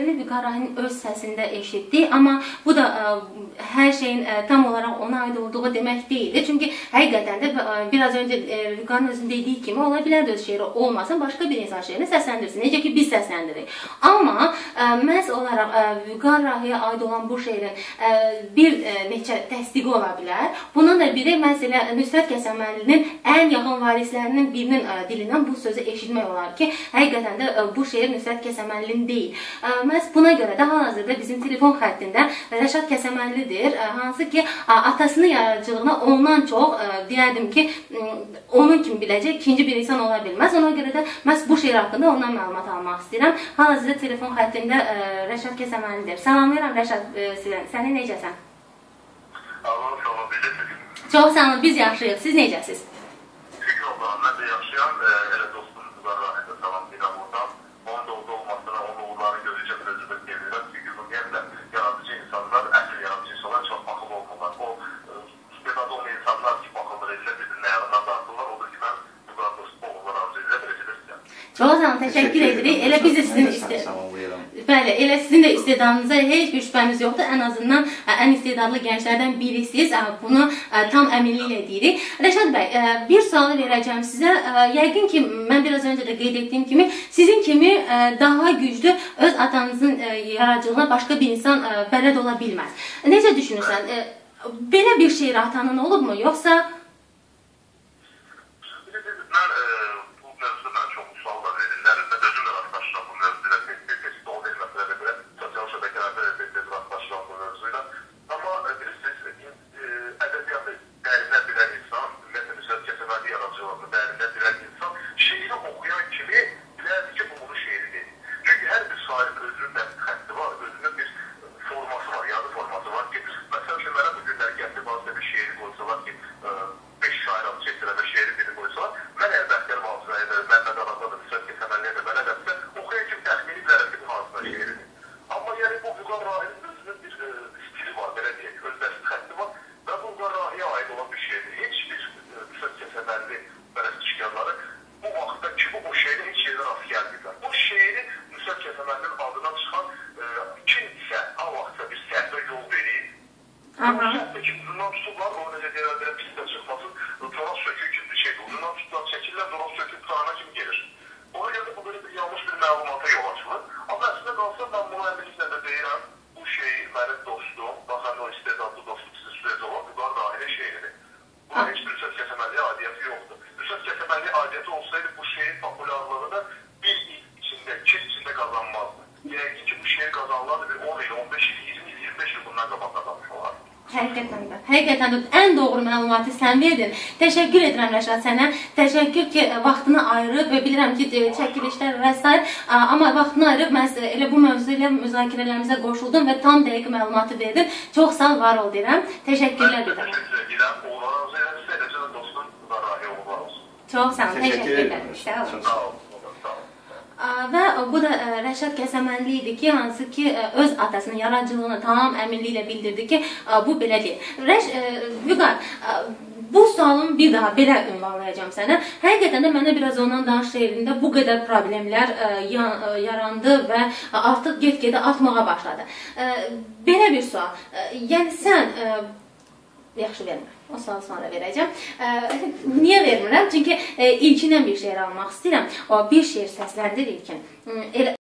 In Vüqarənin öz səsində eşitdik, amma bu da ə, hər şeyin ə, tam olaraq ona aid olduğu demək deyildi. Çünki həqiqətən də ə, biraz öncə Vüqarın özün dediyi kimi ola bilər öz şeiri olmasın, başqa bir insan şeirini səsləndirsin. Necə ki biz səsləndiririk. Amma ə, məhz olaraq ə, Vüqar Rahiyə aid olan bu şeirin ə, bir ə, neçə təsdiqi ola bilər. Bunun da biri məhz elə Nüsrət Kəsəməlinin ən yaxın varislərinin birinin ə, dilindən bu sözü eşitmək olar ki, həqiqətən də ə, bu şeir Nüsrət Kəsəməlinin deyil. Ə, Məhz buna görə də hal-hazırda bizim telefon xəttində Rəşad Kəsəməllidir, hansı ki atasının yaradıcılığına ondan çox deyərdim ki, onun kimi biləcək ikinci bir insan ola bilməz. Ona görə də məhz bu şeir haqqında ondan məlumat almaq istəyirəm. Hal-hazırda telefon xəttində Rəşad Kəsəməllidir. Salamlayıram Rəşad. Səni necəsən? Allah sağ olun, bilirsiniz. Çox sağ olun, biz yaxşıyıq. Siz necəsiz? Elizabeth. Çox sağ olun, təşəkkür edirik. Elə biz də sizin istə Bəli, elə sizin də istedadınıza heç bir şübhəmiz yoxdur. Ən azından ən istedadlı gənclərdən birisiniz. Bunu tam əminliklə deyirik. Rəşad bəy, bir sual verəcəm sizə. Ə, Yəqin ki, mən biraz öncə də qeyd etdiyim kimi, sizin kimi ə, daha güclü öz atanızın ə, yaradıcılığına başqa bir insan bələd ola bilməz. Necə düşünürsən? Belə bir şeir atanın olubmu, yoxsa Bilirsiniz, mən e, bu mövzuda mən çox suallar verirlər. Mən özüm də rastlaşıram bu mövzuyla. Tez-tez heç sual verməsələr də belə sosial şəbəkələrdə də tez-tez rastlaşıram bu mövzuyla. Amma e, bilirsiniz, e, ədəbiyyatı dərindən bilən insan, ümumiyyətlə Nüsrət Kəsəvəli yaradıcılığını dərindən bilən insan şeiri oxuyan kimi bilərdi ki, bu bunun şeiri deyil. Çünki hər bir şairin özünün də xətti var, özünün bir forması var, yazı forması var ki, məsəl üçün mənə bu günləri gətirib bazı bir şeiri qoysalar ki, 5 şair adı çəkdirə və şeiri biri qoysalar, mən əlbəttə Mavzaya da, Məhməd Arazda da, Nüsrət Kəsəməliyə də belə dəsə, oxuyan kimi təxmini bilərəm ki, bu hansına şeiridir. Amma yəni bu Vüqar Rahinin özünün bir e, stili var, belə deyək, öz dəst xətti var və bu Vüqar Rahiyə aid olan bir şeydir. Heç bir e, Nüsrət Kəsəməli pərəstişkarları bu vaxtda kimi o şeiri heç yerdə rast gəlməyiblər. Bu şeiri Nüsrət Kəsəməlinin adından çıxan e, kim isə o vaxtda bir səhvə yol verib, Aha. Səhvdəki ucundan tutublar, o necə deyirlər, belə pis də çıxmasın, toraq sökük kimi bir şeydir. Ucundan tutublar, çəkirlər, toraq söküb qurana kimi gelir. Ona görə də bu belə bir yanlış bir məlumata yol açılır. Amma əslində qalsa mən bunu əminliklə də deyirəm, bu şeyi mənim dostum, baxan o istedadlı dostum sizin sürəcə olan Vüqar Rahilin şeiridir. Buna heç bir Rüsət Kəsəməlliyə adiyyəti yoxdur. Rüsət Kəsəməlliyə adiyyəti olsaydı bu şeirin populyarlığını bir il içində, iki il içində qazanmazdı. Yəqin ki, bu şeir qazanılardı bir 10 il, 15 il, 20 il, 25 il bundan qabaq qazanmış olardı. Həqiqətən də. Həqiqətən də ən doğru məlumatı sən verdin. Təşəkkür edirəm Rəşad sənə. Təşəkkür ki, vaxtını ayırıb və bilirəm ki, e, çəkilişlər və s. amma vaxtını ayırıb məhz elə bu mövzu ilə müzakirələrimizə qoşuldun və tam dəqiq məlumatı verdin. Çox sağ ol, var ol deyirəm. Təşəkkürlər edirəm. Çox sağ ol. Təşəkkür edirəm. Sağ ol. Və e, bu da e, Rəşad Kəsəmənli idi ki, hansı ki e, öz atasının yaradıcılığını tam əminliklə bildirdi ki, bu belə deyil. Rəş Vüqar Bu sualımı bir daha belə ünvanlayacağam sənə. Həqiqətən də mənə biraz ondan danış şeirində bu qədər problemlər ə, yarandı və artıq get-gedə artmağa başladı. Ə, belə bir sual. Ə, yəni sən ə, yaxşı vermə. 10 saat sonra verəcəm. Niyə vermirəm? Çünki e, ilkindən bir şeir almaq istəyirəm. O bir şeir səsləndir ilkin. E, elə